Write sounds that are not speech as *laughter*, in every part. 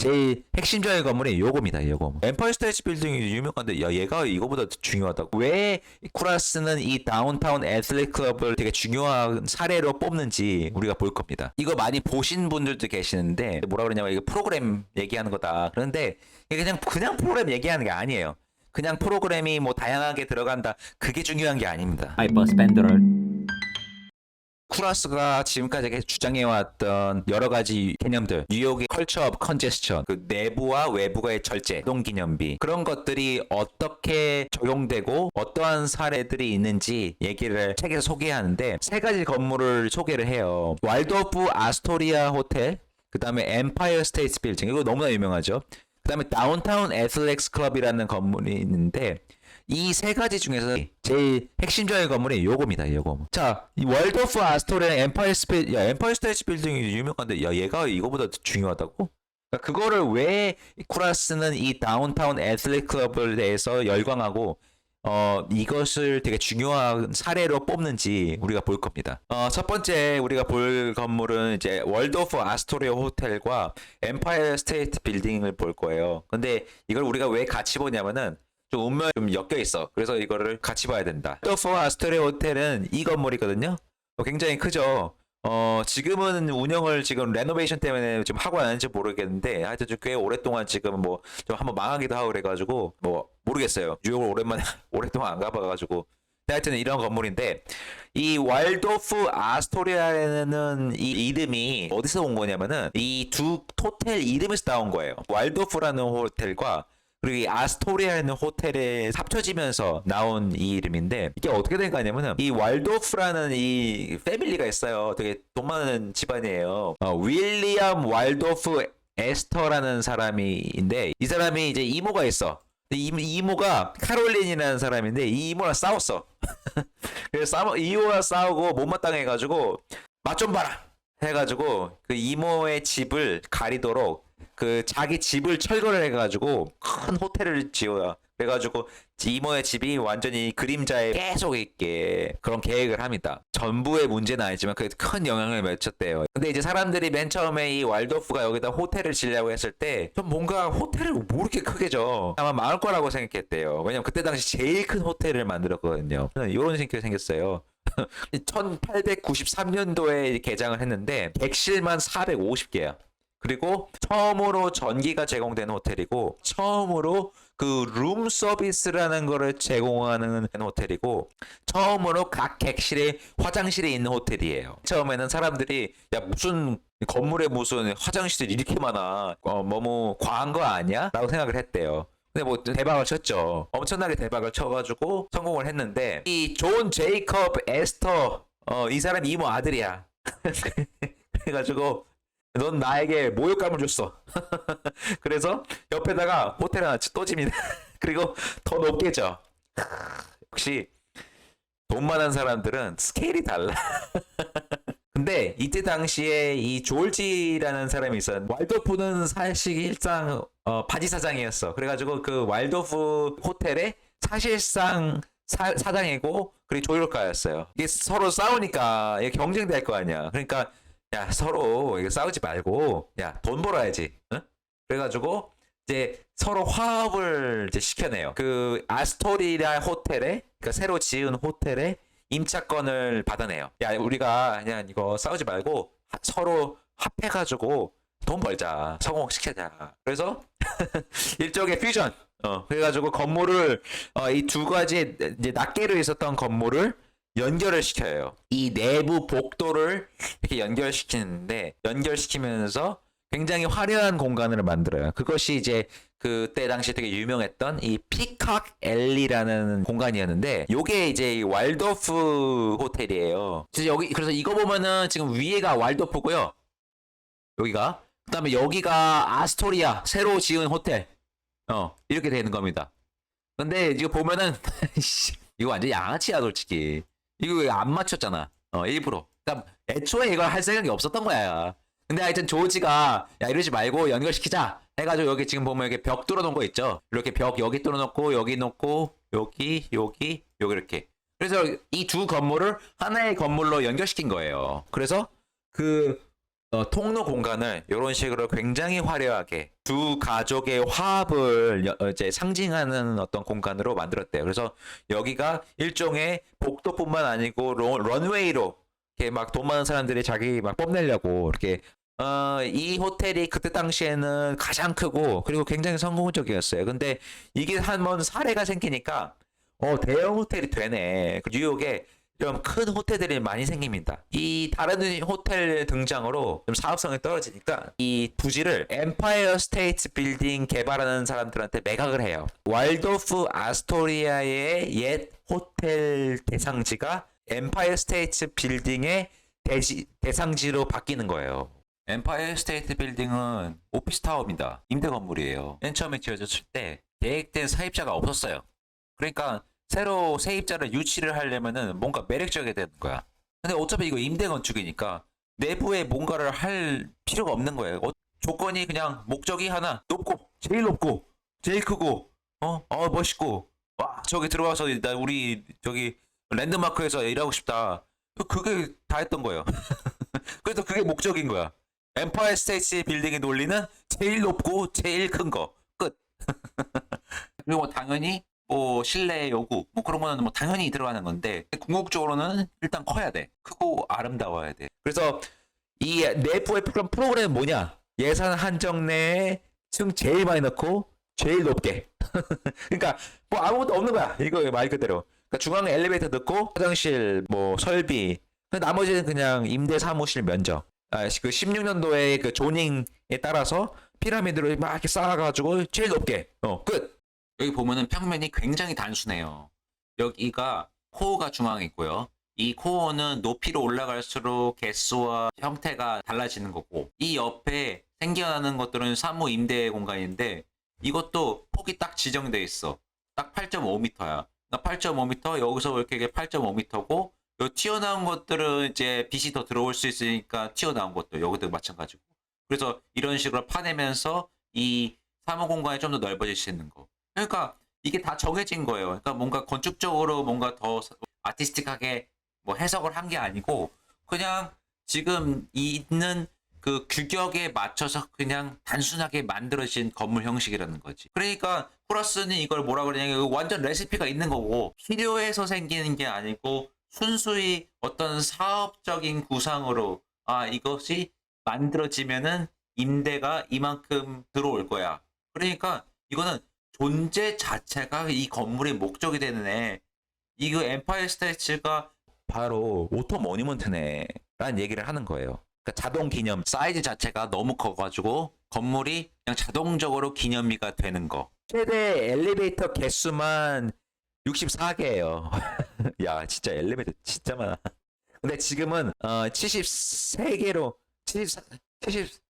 제일 핵심적인 건물이 요겁니다. 요거. 엠파이어 스테이트 빌딩이 유명한데 야 얘가 이거보다 더 중요하다고. 왜 쿠라스는 이 다운타운 애슬릿 클럽을 되게 중요한 사례로 뽑는지 우리가 볼 겁니다. 이거 많이 보신 분들도 계시는데 뭐라 그러냐면 이거 프로그램 얘기하는 거다. 그런데 이게 그냥 그냥 프로그램 얘기하는 게 아니에요. 그냥 프로그램이 뭐 다양하게 들어간다. 그게 중요한 게 아닙니다. 쿠라스가 지금까지 주장해왔던 여러 가지 개념들, 뉴욕의 컬처 업 컨제스천, 그 내부와 외부가의 절제, 노동 기념비 그런 것들이 어떻게 적용되고 어떠한 사례들이 있는지 얘기를 책에서 소개하는데 세 가지 건물을 소개를 해요. 왈도프 아스토리아 호텔, 그 다음에 엠파이어 스테이트 빌딩 이거 너무나 유명하죠. 그 다음에 다운타운 애슬렉스 클럽이라는 건물이 있는데 이 세 가지 중에서 제일 핵심적인 건물이 요겁니다. 요거. 자, 이 월드오프 아스토리아 엠파이어 스페 야 엠파이어 스테이트 빌딩이 유명한데 야 얘가 이거보다 더 중요하다고? 그러니까 그거를 왜 쿠라스는 이 다운타운 애슬릿 클럽을 대해서 열광하고 어 이것을 되게 중요한 사례로 뽑는지 우리가 볼 겁니다. 어 첫 번째 우리가 볼 건물은 이제 월드오프 아스토리아 호텔과 엠파이어 스테이트 빌딩을 볼 거예요. 근데 이걸 우리가 왜 같이 보냐면은 좀 운명이 좀 엮여 있어. 그래서 이거를 같이 봐야 된다. 월드오프 아스토리아 호텔은 이 건물이거든요. 어, 굉장히 크죠. 어 지금은 운영을 지금 레노베이션 때문에 좀 하고 안 하는지 모르겠는데 하여튼 좀 꽤 오랫동안 지금 뭐 좀 한번 망하기도 하고 그래가지고 뭐 모르겠어요 뉴욕을 오랜만에 *laughs* 오랫동안 안 가봐가지고 하여튼 이런 건물인데 이 왈도프 아스토리아라는 이 이름이 어디서 온 거냐면은 이 두 호텔 이름에서 나온 거예요 왈도프라는 호텔과 그리고 이 아스토리아라는 호텔에 합쳐지면서 나온 이 이름인데 이게 어떻게 된 거냐면은 이 왈도프라는 이 패밀리가 있어요. 되게 돈 많은 집안이에요. 어, 윌리엄 왈도프 에스터라는 사람이인데 이 사람이 이제 이모가 있어. 이, 이모가 카롤린이라는 사람인데 이 이모랑 싸웠어. *laughs* 그래서 싸워, 이모랑 싸우고 못마땅해가지고 맛 좀 봐라 해가지고 그 이모의 집을 가리도록 그 자기 집을 철거를 해가지고 큰 호텔을 지어요. 그래가지고 이모의 집이 완전히 그림자에 계속 있게 그런 계획을 합니다. 전부의 문제는 아니지만 그게 큰 영향을 미쳤대요. 근데 이제 사람들이 맨 처음에 이 왈도프가 여기다 호텔을 지려고 했을 때 좀 뭔가 호텔을 뭐 이렇게 크게 져 아마 많을 거라고 생각했대요. 왜냐면 그때 당시 제일 큰 호텔을 만들었거든요. 이런 생각이 생겼어요. *laughs* 1893년도에 개장을 했는데 객실만 450개야. 그리고 처음으로 전기가 제공되는 호텔이고 처음으로 그 룸 서비스라는 거를 제공하는 호텔이고 처음으로 각 객실에 화장실이 있는 호텔이에요. 처음에는 사람들이 야 무슨 건물에 무슨 화장실이 이렇게 많아 어, 너무 과한 거 아니야? 라고 생각을 했대요. 근데 뭐 대박을 쳤죠. 엄청나게 대박을 쳐가지고 성공을 했는데 이 존 제이컵 에스터 어, 이 사람 이모 아들이야. *laughs* 그래가지고 넌 나에게 모욕감을 줬어. *laughs* 그래서 옆에다가 호텔 하나 또 집니다. *laughs* 그리고 더 져. *laughs* 역시 돈 많은 사람들은 스케일이 달라. 근데 이때 당시에 이 조지라는 사람이 있어. 왈도프는 사실상 어, 바지 사장이었어. 그래가지고 그 왈도프 호텔에 사실상 사, 사장이고 그리고 조율가였어요. 이게 서로 싸우니까 경쟁될 거 아니야. 그러니까 야 서로 이거 싸우지 말고 야 돈 벌어야지. 응? 그래가지고 이제 서로 화합을 이제 시켜내요. 그 아스토리아 호텔에 그러니까 새로 지은 호텔에 임차권을 받아내요. 야 우리가 그냥 이거 싸우지 말고 하- 서로 합해가지고 돈 벌자 성공시키자. 그래서 *laughs* 일종의 퓨전. 어 그래가지고 건물을 어, 이 두 가지 이제 낱개로 있었던 건물을 연결을 시켜요. 이 내부 복도를 연결시키는데 연결시키면서 굉장히 화려한 공간을 만들어요. 그것이 이제 그때 당시 되게 유명했던 이 피칵 앨리라는 공간이었는데 요게 이제 이 왈도프 호텔이에요. 그래서 여기 그래서 이거 보면은 지금 위에가 왈도프고요. 여기가 그다음에 여기가 아스토리아 새로 지은 호텔. 어 이렇게 되는 겁니다. 근데 이거 보면은 씨, *laughs* 이거 완전 양아치야 솔직히. 이거 왜안 맞췄잖아. 어 일부러. 그러니까 애초에 이걸 할 생각이 없었던 거야. 근데 하여튼 조지가 야 이러지 말고 연결시키자 해가지고 여기 지금 보면 이렇게 벽 뚫어놓은 거 있죠. 이렇게 벽 여기 뚫어놓고 여기 놓고 여기 여기 여기 이렇게. 그래서 이 두 건물을 하나의 건물로 연결시킨 거예요. 그래서 그 어, 통로 공간을 이런 식으로 굉장히 화려하게 두 가족의 화합을 여- 어, 이제 상징하는 어떤 공간으로 만들었대요. 그래서 여기가 일종의 복도뿐만 아니고 러- 런웨이로 이렇게 막 돈 많은 사람들이 자기 막 뽐내려고 이렇게 어, 이 호텔이 그때 당시에는 가장 크고 그리고 굉장히 성공적이었어요. 근데 이게 한번 사례가 생기니까 어 대형 호텔이 되네. 그 뉴욕에 좀큰 호텔들이 많이 생깁니다. 이 다른 호텔 등장으로 좀 사업성이 떨어지니까 이 부지를 엠파이어 스테이트 빌딩 개발하는 사람들한테 매각을 해요. 왈도프 아스토리아의 옛 호텔 대상지가 엠파이어 스테이트 빌딩의 대지, 대상지로 바뀌는 거예요. 엠파이어 스테이트 빌딩은 오피스 타워입니다. 임대 건물이에요. 맨 처음에 지어졌을 때 계획된 사입자가 없었어요. 그러니까 새로 세입자를 유치를 하려면은 뭔가 매력적이어야 되는 거야. 근데 어차피 이거 임대 건축이니까 내부에 뭔가를 할 필요가 없는 거예요. 어, 조건이 그냥 목적이 하나 높고 제일 높고 제일 크고 어, 어 멋있고 와 저기 들어가서 나 우리 저기 랜드마크에서 일하고 싶다. 그게 다 했던 거예요. *laughs* 그래서 그게 목적인 거야. 엠파이어 스테이트 빌딩의 논리는 제일 높고 제일 큰 거. 끝. *laughs* 그리고 뭐 당연히 뭐 실내 요구 뭐 그런 거는 뭐 당연히 들어가는 건데 궁극적으로는 일단 커야 돼. 크고 아름다워야 돼. 그래서 이 내부의 프로- 프로그램은 뭐냐? 예산 한정 내에 층 제일 많이 넣고 제일 높게. *laughs* 그러니까 뭐 아무것도 없는 거야. 이거 말 그대로. 그러니까 중앙에 엘리베이터 넣고 화장실 뭐 설비 나머지는 그냥 임대 사무실 면적. 아, 그 16년도에 그 조닝에 따라서 피라미드를 막 이렇게 쌓아가지고 제일 높게. 어, 끝. 여기 보면은 평면이 굉장히 단순해요. 여기가 코어가 중앙에 있고요. 이 코어는 높이로 올라갈수록 개수와 형태가 달라지는 거고, 이 옆에 생겨나는 것들은 사무 임대 공간인데, 이것도 폭이 딱 지정돼 있어. 딱 8.5m야. 8.5m, 여기서 이렇게 8.5m고, 요 튀어나온 것들은 이제 빛이 더 들어올 수 있으니까 튀어나온 것도 여기도 마찬가지고. 그래서 이런 식으로 파내면서 이 사무 공간이 좀 더 넓어질 수 있는 거. 그러니까 이게 다 정해진 거예요. 그러니까 뭔가 건축적으로 뭔가 더 아티스틱하게 뭐 해석을 한 게 아니고 그냥 지금 있는 그 규격에 맞춰서 그냥 단순하게 만들어진 건물 형식이라는 거지. 그러니까 플러스는 이걸 뭐라 그러냐면 완전 레시피가 있는 거고 필요해서 생기는 게 아니고 순수히 어떤 사업적인 구상으로 아 이것이 만들어지면은 임대가 이만큼 들어올 거야. 그러니까 이거는 존재 자체가 이 건물의 목적이 되는 애. 이거 엠파이어 스테이츠가 바로 오토 모니먼트네 라는 얘기를 하는 거예요. 그러니까 자동 기념 사이즈 자체가 너무 커가지고 건물이 그냥 자동적으로 기념비가 되는 거. 최대 엘리베이터 개수만 64개예요. *laughs* 야 진짜 엘리베이터 진짜 많아. 근데 지금은 어 73개로 74 70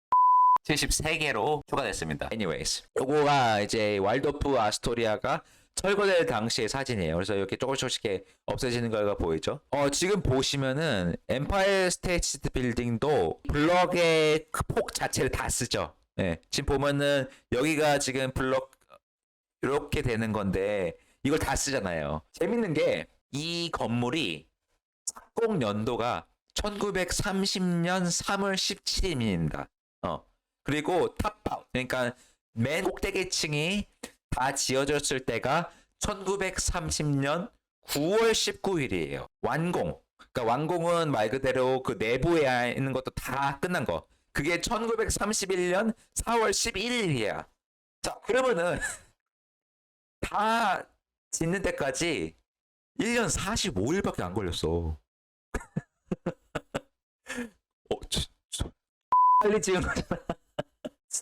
73개로 추가됐습니다. anyways. 요거가 이제 왈도프 아스토리아가 철거될 당시의 사진이에요. 그래서 이렇게 조금씩 조금씩 없어지는 거가 보이죠. 어, 지금 보시면은 엠파이어 스테이트 빌딩도 블럭의 그폭 자체를 다 쓰죠. 예. 지금 보면은 여기가 지금 블럭 이렇게 되는 건데 이걸 다 쓰잖아요. 재밌는 게 이 건물이 착공 연도가 1930년 3월 17일입니다. 어. 그리고 탑아웃 그러니까 맨 꼭대기층이 다 지어졌을 때가 1930년 9월 19일이에요. 완공. 그러니까 완공은 말 그대로 그 내부에 있는 것도 다 끝난 거. 그게 1931년 4월 11일이야. 자, 그러면은 *laughs* 다 짓는 때까지 1년 45일밖에 안 걸렸어. *laughs* 어, 저, 저, 빨리 지은 거잖아.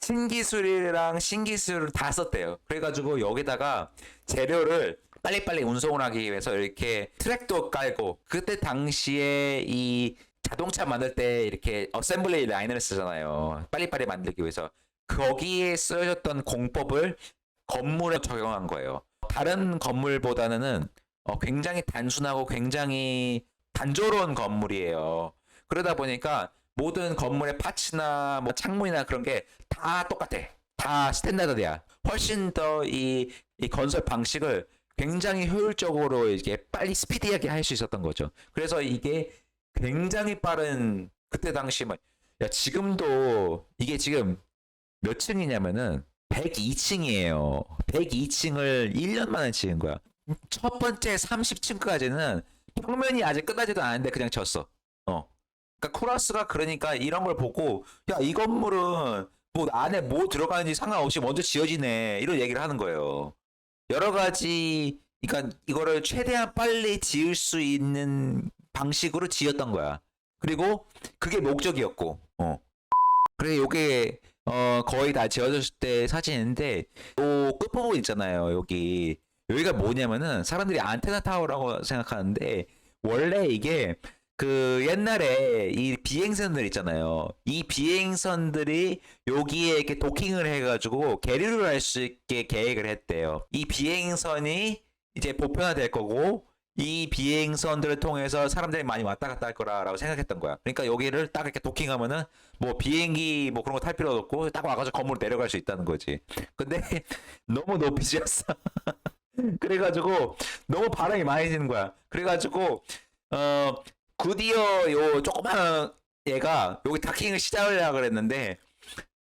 신기술이랑 신기술을 다 썼대요. 그래가지고 여기다가 재료를 빨리빨리 운송을 하기 위해서 이렇게 트랙도 깔고 그때 당시에 이 자동차 만들 때 이렇게 어셈블리 라인을 쓰잖아요. 빨리빨리 만들기 위해서 거기에 쓰여졌던 공법을 건물에 적용한 거예요. 다른 건물보다는 어, 굉장히 단순하고 굉장히 단조로운 건물이에요. 그러다 보니까 모든 건물의 파츠나 뭐 창문이나 그런 게 다 똑같아. 다 스탠다드야. 훨씬 더이 이 건설 방식을 굉장히 효율적으로 이게 빨리 스피디하게 할 수 있었던 거죠. 그래서 이게 굉장히 빠른 그때 당시 뭐, 야 지금도 이게 지금 몇 층이냐면은 102층이에요. 102층을 1년 만에 지은 거야. 첫 번째 30층까지는 평면이 아직 끝나지도 않았는데 그냥 졌어. 어. 그러니까 쿠라스가 그러니까 이런 걸 보고 야 이 건물은 뭐 안에 뭐 들어가는지 상관없이 먼저 지어지네 이런 얘기를 하는 거예요. 여러 가지 그러니까 이거를 최대한 빨리 지을 수 있는 방식으로 지었던 거야. 그리고 그게 목적이었고. 어. 그래 요게 어 거의 다 지어졌을 때 사진인데 요 끝부분 있잖아요. 여기 여기가 뭐냐면은 사람들이 안테나 타워라고 생각하는데 원래 이게 그 옛날에 이 비행선들 있잖아요. 이 비행선들이 여기에 이렇게 도킹을 해가지고 계류를 할 수 있게 계획을 했대요. 이 비행선이 이제 보편화될 거고 이 비행선들을 통해서 사람들이 많이 왔다 갔다 할 거라라고 생각했던 거야. 그러니까 여기를 딱 이렇게 도킹하면은 뭐 비행기 뭐 그런 거 탈 필요도 없고 딱 와가지고 건물로 내려갈 수 있다는 거지. 근데 *laughs* 너무 높이 지었어. *laughs* 그래가지고 너무 바람이 많이 지는 거야. 그래가지고 어 드디어 요 조그마한 얘가 여기 다킹을 시작을 하려고 그랬는데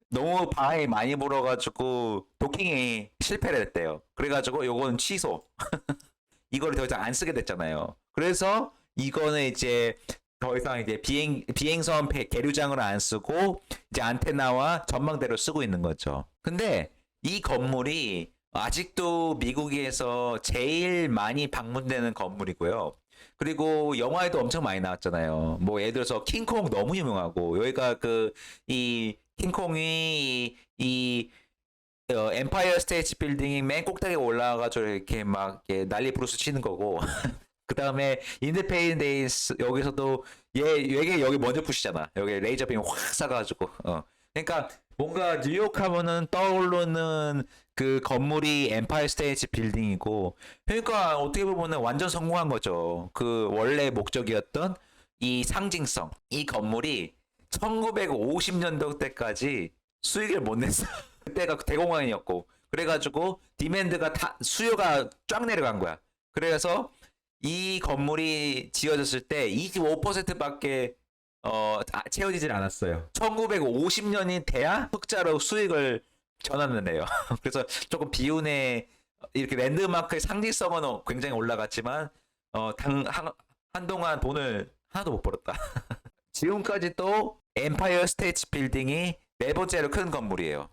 너무 바람이 많이 불어가지고 도킹이 실패를 했대요. 그래가지고 요거는 취소. *laughs* 이거를 더 이상 안 쓰게 됐잖아요. 그래서 이거는 이제 더 이상 이제 비행 비행선 배- 계류장을 안 쓰고 이제 안테나와 전망대로 쓰고 있는 거죠. 근데 이 건물이 아직도 미국에서 제일 많이 방문되는 건물이고요. 그리고 영화에도 엄청 많이 나왔잖아요. 뭐 예를 들어서 킹콩 너무 유명하고 여기가 그 이 킹콩이 이, 이 어, 엠파이어 스테이트 빌딩이 맨 꼭대기에 올라가가지고 이렇게 막 이렇게 난리 브루스 치는 거고. 그 다음에 인디페인데이스 여기서도 얘 얘게 여기 먼저 푸시잖아. 여기 레이저 빔 확 쏴가지고. 어. 그러니까 뭔가 뉴욕 하면은 떠오르는 그 건물이 엠파이어 스테이트 빌딩이고 그러니까 어떻게 보면은 완전 성공한 거죠 그 원래 목적이었던 이 상징성 이 건물이 1950년도 때까지 수익을 못 냈어 *laughs* 그때가 대공황이었고 그래가지고 디맨드가 다 수요가 쫙 내려간 거야. 그래서 이 건물이 지어졌을 때 25%밖에 어 아, 채워지질 않았어요. 1950년이 돼야 흑자로 수익을 전환을 해요. *laughs* 그래서 조금 비운의 이렇게 랜드마크의 상징성은 굉장히 올라갔지만 어 당 한동안 돈을 하나도 못 벌었다. *laughs* 지금까지 또 엠파이어 스테이트 빌딩이 네 번째로 큰 건물이에요.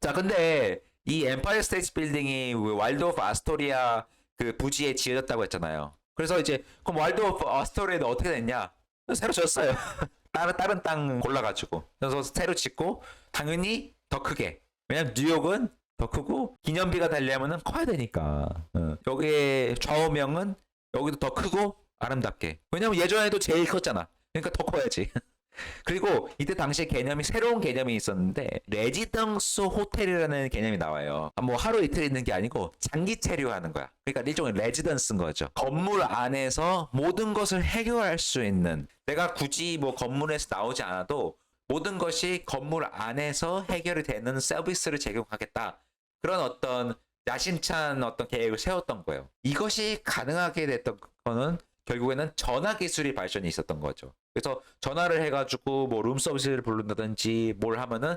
자, 근데 이 엠파이어 스테이트 빌딩이 그 와일드 오브 아스토리아 그 부지에 지어졌다고 했잖아요. 그래서 이제 그럼 와일드 오브 아스토리아는 어떻게 됐냐? 새로 지었어요. *laughs* 다른 다른 땅 골라가지고 그래서 새로 짓고 당연히 더 크게. 왜냐면 뉴욕은 더 크고 기념비가 달려면은 커야 되니까. 어. 여기에 좌우명은 여기도 더 크고 아름답게. 왜냐면 예전에도 제일 컸잖아. 그러니까 더 커야지. *laughs* 그리고 이때 당시에 개념이 새로운 개념이 있었는데 레지던스 호텔이라는 개념이 나와요. 아, 뭐 하루 이틀 있는 게 아니고 장기 체류하는 거야. 그러니까 일종의 레지던스인 거죠. 건물 안에서 모든 것을 해결할 수 있는 내가 굳이 뭐 건물에서 나오지 않아도 모든 것이 건물 안에서 해결이 되는 서비스를 제공하겠다. 그런 어떤 야심찬 어떤 계획을 세웠던 거예요. 이것이 가능하게 됐던 거는 결국에는 전화 기술이 발전이 있었던 거죠. 그래서 전화를 해가지고 뭐 룸 서비스를 부른다든지 뭘 하면은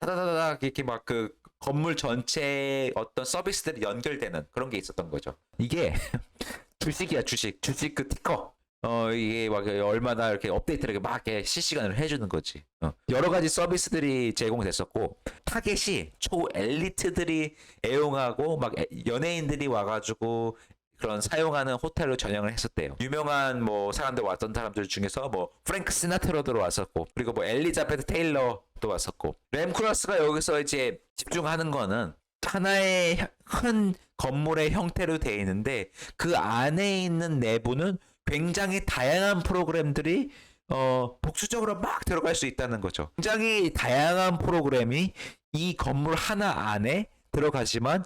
다다다다 이렇게 막 그 건물 전체에 어떤 서비스들이 연결되는 그런 게 있었던 거죠. 이게 *laughs* 주식이야 주식 주식 그 티커. 어 이게 막 얼마나 이렇게 업데이트를 막 이렇게 실시간으로 해주는 거지. 어. 여러 가지 서비스들이 제공됐었고 타겟이 초 엘리트들이 애용하고 막 애- 연예인들이 와가지고 그런 사용하는 호텔로 전형을 했었대요. 유명한 뭐 사람들 왔던 사람들 중에서 뭐 프랭크 시나트로도 왔었고 그리고 뭐 엘리자베트 테일러도 왔었고 램쿠라스가 여기서 이제 집중하는 거는 하나의 혀- 큰 건물의 형태로 되어 있는데 그 안에 있는 내부는 굉장히 다양한 프로그램들이 어 복수적으로 막 들어갈 수 있다는 거죠. 굉장히 다양한 프로그램이 이 건물 하나 안에 들어가지만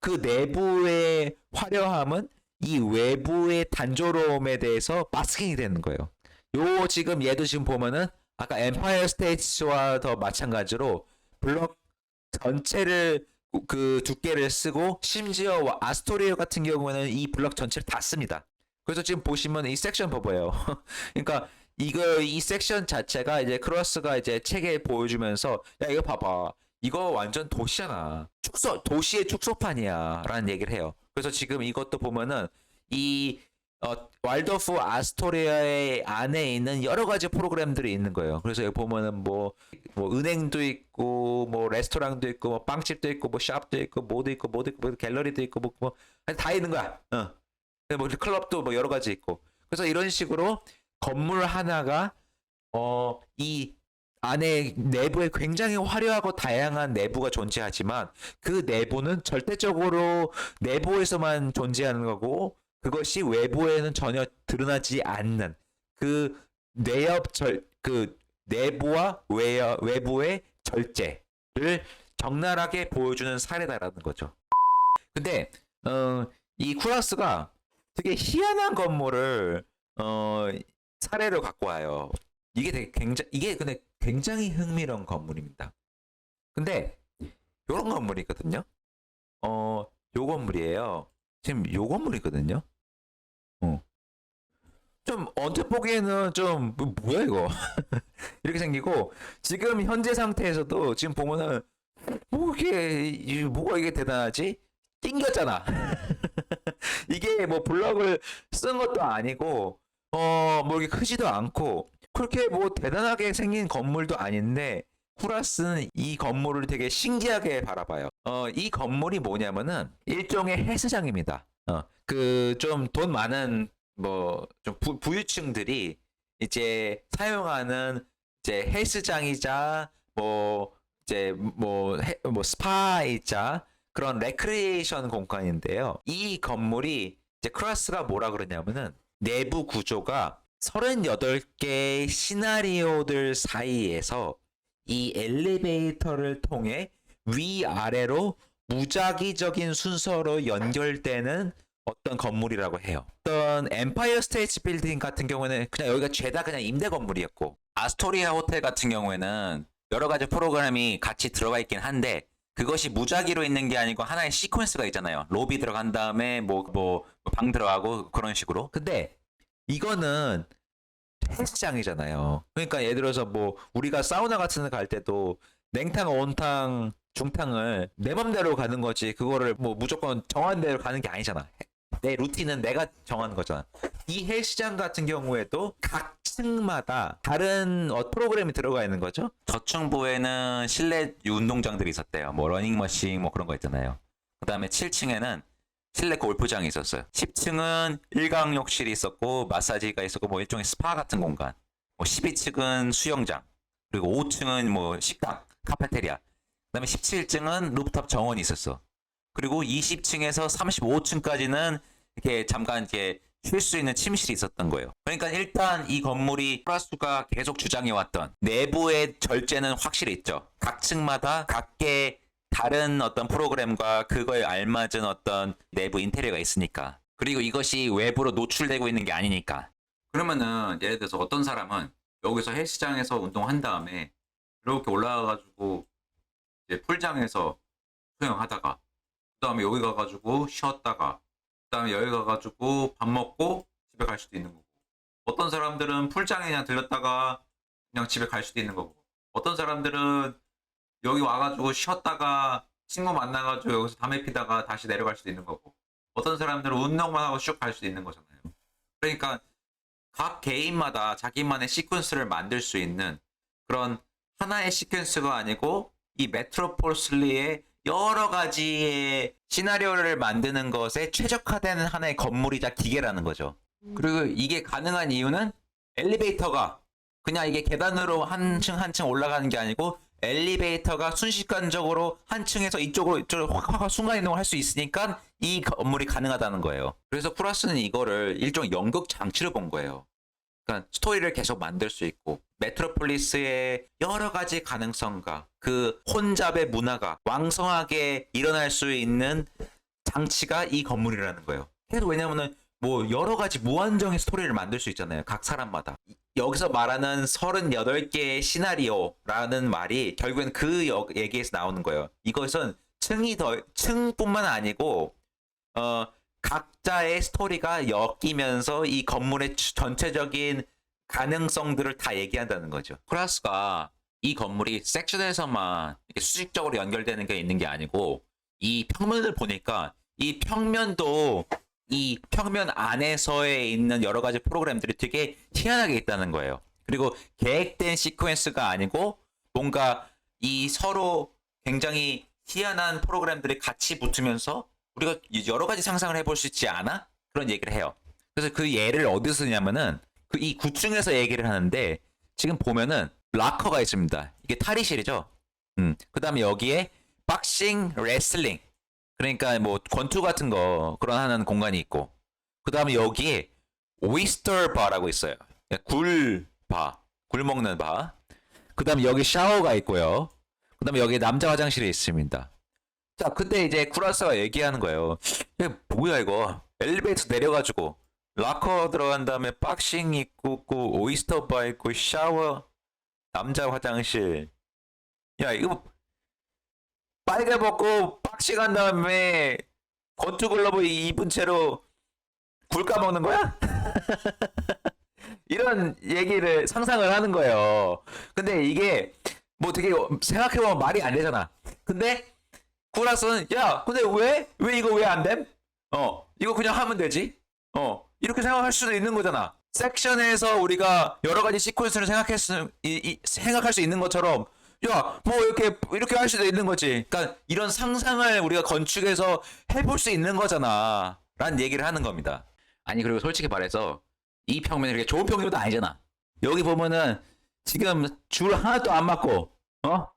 그 내부의 화려함은 이 외부의 단조로움에 대해서 마스킹이 되는 거예요. 요 지금 얘도 지금 보면은 아까 엠파이어 스테이츠와 더 마찬가지로 블럭 전체를 그 두께를 쓰고 심지어 와- 아스토리아 같은 경우에는 이 블럭 전체를 다 씁니다. 그래서 지금 보시면 이 섹션 봐봐요. *laughs* 그러니까 이거 이 섹션 자체가 이제 크로스가 이제 책에 보여주면서 야 이거 봐봐 이거 완전 도시잖아. 축소 도시의 축소판이야라는 얘기를 해요. 그래서 지금 이것도 보면은 이 어, 왈더프 아스토리아의 안에 있는 여러 가지 프로그램들이 있는 거예요. 그래서 여기 보면은 뭐, 뭐 은행도 있고, 뭐 레스토랑도 있고, 뭐 빵집도 있고, 뭐 샵도 있고, 뭐도 있고, 뭐도 있고, 뭐 갤러리도 있고, 뭐, 뭐, 다 있는 거야. 어. 뭐 클럽도 뭐 여러 가지 있고. 그래서 이런 식으로 건물 하나가 어, 이 안에 내부에 굉장히 화려하고 다양한 내부가 존재하지만 그 내부는 절대적으로 내부에서만 존재하는 거고 그것이 외부에는 전혀 드러나지 않는 그 내엽 절그 내부와 외 외부의 절제를 적나라하게 보여주는 사례다라는 거죠. 근데 어, 이 쿠라스가 되게 희한한 건물을 어, 사례로 갖고 와요. 이게 되게 굉장히 이게 근데 굉장히 흥미로운 건물입니다. 근데 요런 건물이거든요. 어, 요 건물이에요. 지금 요 건물이거든요. 어. 좀 언뜻 보기에는 좀 뭐- 뭐야 이거 *laughs* 이렇게 생기고 지금 현재 상태에서도 지금 보면은 뭐 이게 이- 뭐가 이게 대단하지? 낑겼잖아. *laughs* *laughs* 이게 뭐 블럭을 쓴 것도 아니고 어 뭐 이게 크지도 않고 그렇게 뭐 대단하게 생긴 건물도 아닌데 쿠라스는 이 건물을 되게 신기하게 바라봐요. 어, 이 건물이 뭐냐면은 일종의 헬스장입니다. 어, 그 좀 돈 많은 뭐 좀 부유층들이 이제 사용하는 이제 헬스장이자 뭐 이제 뭐, 해- 뭐 스파이자 그런 레크리에이션 공간인데요. 이 건물이 이제 크라스가 뭐라 그러냐면은 내부 구조가 38개의 시나리오들 사이에서 이 엘리베이터를 통해 위아래로 무작위적인 순서로 연결되는 어떤 건물이라고 해요. 어떤 엠파이어 스테이트 빌딩 같은 경우에는 그냥 여기가 죄다 그냥 임대 건물이었고 아스토리아 호텔 같은 경우에는 여러 가지 프로그램이 같이 들어가 있긴 한데 그것이 무작위로 있는 게 아니고 하나의 시퀀스가 있잖아요. 로비 들어간 다음에 뭐 뭐 방 들어가고 그런 식으로. 근데 이거는 헬스장이잖아요. 그러니까 예를 들어서 뭐 우리가 사우나 같은 데 갈 때도 냉탕, 온탕, 중탕을 내 맘대로 가는 거지. 그거를 뭐 무조건 정한 대로 가는 게 아니잖아. 내 루틴은 내가 정하는 거잖아. 이 헬스장 같은 경우에도 각 층마다 다른 어, 프로그램이 들어가 있는 거죠. 저층부에는 실내 운동장들이 있었대요. 뭐 러닝머신 뭐 그런 거 있잖아요. 그 다음에 7층에는 실내 골프장이 있었어요. 10층은 일광욕실이 있었고 마사지가 있었고 뭐 일종의 스파 같은 공간. 뭐 12층은 수영장. 그리고 5층은 뭐 식당, 카페테리아. 그다음에 17층은 루프탑 정원이 있었어. 그리고 20층에서 35층까지는 이렇게 잠깐 이렇게 쉴 수 있는 침실이 있었던 거예요. 그러니까 일단 이 건물이 프라수가 계속 주장해 왔던 내부의 절제는 확실히 있죠. 각 층마다 각계 다른 어떤 프로그램과 그거에 알맞은 어떤 내부 인테리어가 있으니까. 그리고 이것이 외부로 노출되고 있는 게 아니니까. 그러면은 예를 들어서 어떤 사람은 여기서 헬스장에서 운동한 다음에 이렇게 올라가가지고 이제 풀장에서 수영하다가 그 다음에 여기 가가지고 쉬었다가 그다음에 여기 가가지고 밥 먹고 집에 갈 수도 있는 거고. 어떤 사람들은 풀장에 그냥 들렸다가 그냥 집에 갈 수도 있는 거고. 어떤 사람들은 여기 와가지고 쉬었다가 친구 만나가지고 여기서 담배 피다가 다시 내려갈 수도 있는 거고. 어떤 사람들은 운동만 하고 슉갈 수도 있는 거잖아요. 그러니까 각 개인마다 자기만의 시퀀스를 만들 수 있는 그런 하나의 시퀀스가 아니고 이 메트로폴슬리의 여러 가지의 시나리오를 만드는 것에 최적화되는 하나의 건물이자 기계라는 거죠. 그리고 이게 가능한 이유는 엘리베이터가 그냥 이게 계단으로 한 층 한 층 올라가는 게 아니고 엘리베이터가 순식간적으로 한 층에서 이쪽으로 이쪽으로 확확 순간 이동을 할 수 있으니까 이 건물이 가능하다는 거예요. 그래서 플러스는 이거를 일종 연극 장치로 본 거예요. 그러니까 스토리를 계속 만들 수 있고 메트로폴리스의 여러 가지 가능성과 그 혼잡의 문화가 왕성하게 일어날 수 있는 장치가 이 건물이라는 거예요. 그래서 왜냐면은 뭐 여러 가지 무한정의 스토리를 만들 수 있잖아요. 각 사람마다. 이- 여기서 말하는 38개의 시나리오라는 말이 결국엔 그 여- 얘기에서 나오는 거예요. 이것은 층이 더 층뿐만 아니고 어 각자의 스토리가 엮이면서 이 건물의 주- 전체적인 가능성들을 다 얘기한다는 거죠. 크라스가 이 건물이 섹션에서만 이렇게 수직적으로 연결되는 게 있는 게 아니고 이 평면을 보니까 이 평면도 이 평면 안에서에 있는 여러 가지 프로그램들이 되게 희한하게 있다는 거예요. 그리고 계획된 시퀀스가 아니고 뭔가 이 서로 굉장히 희한한 프로그램들이 같이 붙으면서 우리가 여러 가지 상상을 해볼 수 있지 않아? 그런 얘기를 해요. 그래서 그 예를 어디서 쓰냐면은 그이 9층에서 얘기를 하는데 지금 보면은 락커가 있습니다. 이게 탈의실이죠. 음. 그다음에 여기에 박싱, 레슬링. 그러니까 뭐 권투 같은 거 그런 하는 공간이 있고. 그다음에 여기에 오이스터 바라고 있어요. 굴 바, 굴 먹는 바. 그다음에 여기 샤워가 있고요. 그다음에 여기 남자 화장실이 있습니다. 자, 근데 이제 쿠라스가 얘기하는 거예요. 이게 뭐야 이거? 엘리베이터 내려가지고 락커 들어간 다음에 박싱 있고, 그 오이스터 바 있고, 샤워, 남자 화장실. 야 이거 빨개 벗고 박싱 한 다음에 권투 글러브 입은 채로 굴 까먹는 거야? *laughs* 이런 얘기를 상상을 하는 거예요. 근데 이게 뭐 되게 생각해보면 말이 안 되잖아. 근데 쿠라스는 야, 근데 왜? 왜 이거 왜 안 됨? 어, 이거 그냥 하면 되지. 어, 이렇게 생각할 수도 있는 거잖아. 섹션에서 우리가 여러 가지 시퀀스를 생각할 수, 이, 이, 생각할 수 있는 것처럼, 야, 뭐 이렇게 이렇게 할 수도 있는 거지. 그러니까 이런 상상을 우리가 건축해서 해볼 수 있는 거잖아. 라는 얘기를 하는 겁니다. 아니 그리고 솔직히 말해서 이 평면이 그렇게 좋은 평면도 아니잖아. 여기 보면은 지금 줄 하나도 안 맞고, 어?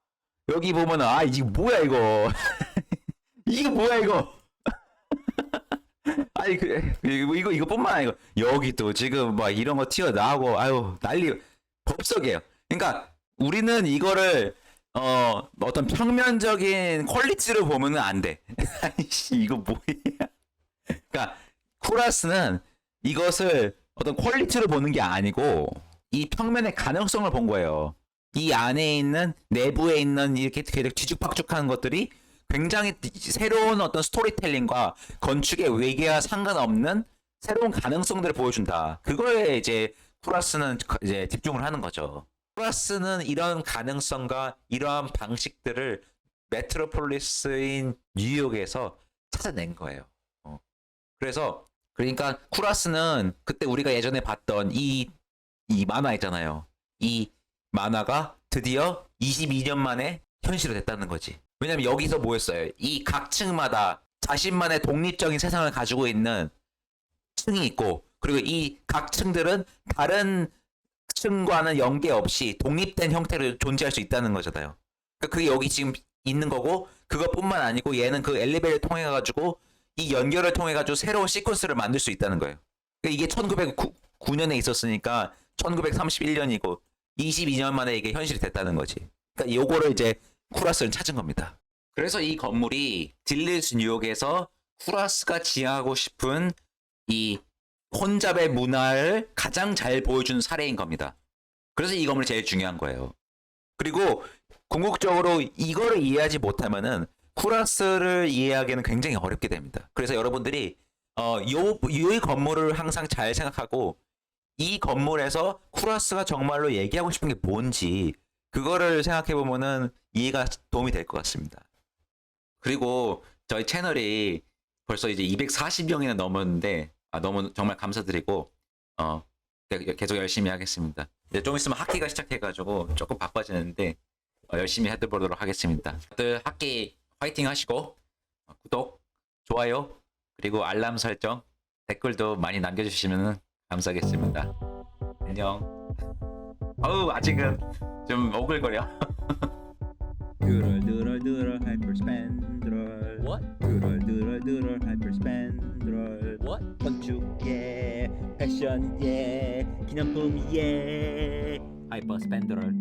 여기 보면은 아 이게 뭐야 이거? *laughs* 이게 뭐야 이거? *laughs* 아니 그 이거 이거 이거뿐만 아니고 여기도 지금 막 이런 거 튀어 나오고 아유 난리 법석이에요. 그러니까 우리는 이거를 어 어떤 평면적인 퀄리티를 보면은 안 돼. *laughs* 아이씨 이거 뭐야? 그러니까 쿠라스는 이것을 어떤 퀄리티로 보는 게 아니고 이 평면의 가능성을 본 거예요. 이 안에 있는 내부에 있는 이렇게 계속 뒤죽박죽하는 것들이 굉장히 새로운 어떤 스토리텔링과 건축의 외계와 상관없는 새로운 가능성들을 보여준다. 그거에 이제 쿠라스는 이제 집중을 하는 거죠. 쿠라스는 이런 가능성과 이러한 방식들을 메트로폴리스인 뉴욕에서 찾아낸 거예요. 어. 그래서 그러니까 쿠라스는 그때 우리가 예전에 봤던 이, 이 만화 있잖아요. 이 만화가 드디어 22년 만에 현실이 됐다는 거지. 왜냐면 여기서 뭐였어요? 이 각 층마다 자신만의 독립적인 세상을 가지고 있는 층이 있고 그리고 이 각 층들은 다른 층과는 연계 없이 독립된 형태로 존재할 수 있다는 거잖아요. 그러니까 그게 여기 지금 있는 거고 그것뿐만 아니고 얘는 그 엘리베이터를 통해 가지고 이 연결을 통해 가지고 새로운 시퀀스를 만들 수 있다는 거예요. 그러니까 이게 1909년에 있었으니까 1931년이고 22년 만에 이게 현실이 됐다는 거지. 그러니까 요거를 이제 쿠라스는 찾은 겁니다. 그래서 이 건물이 딜리스 뉴욕에서 쿠라스가 지향하고 싶은 이 혼잡의 문화를 가장 잘 보여준 사례인 겁니다. 그래서 이 건물이 제일 중요한 거예요. 그리고 궁극적으로 이거를 이해하지 못하면은 쿠라스를 이해하기는 굉장히 어렵게 됩니다. 그래서 여러분들이 어, 요, 이 건물을 항상 잘 생각하고 이 건물에서 쿠라스가 정말로 얘기하고 싶은 게 뭔지 그거를 생각해 보면은 이해가 도움이 될 것 같습니다. 그리고 저희 채널이 벌써 이제 240명이나 넘었는데 아, 너무 정말 감사드리고 어 네, 계속 열심히 하겠습니다. 이제 좀 있으면 학기가 시작해가지고 조금 바빠지는데 어, 열심히 해보도록 하겠습니다. 다들 학기 화이팅 하시고 어, 구독, 좋아요 그리고 알람 설정 댓글도 많이 남겨주시면 감사하겠습니다. 안녕. 어우 아직은 좀 오글거려. 드럴 드럴 드럴 하이퍼 스펜드럴 What? 드럴 드럴 드럴 하이퍼 스펜드럴 What? 건축 예 패션 예 기념품 예 하이퍼 스펜드럴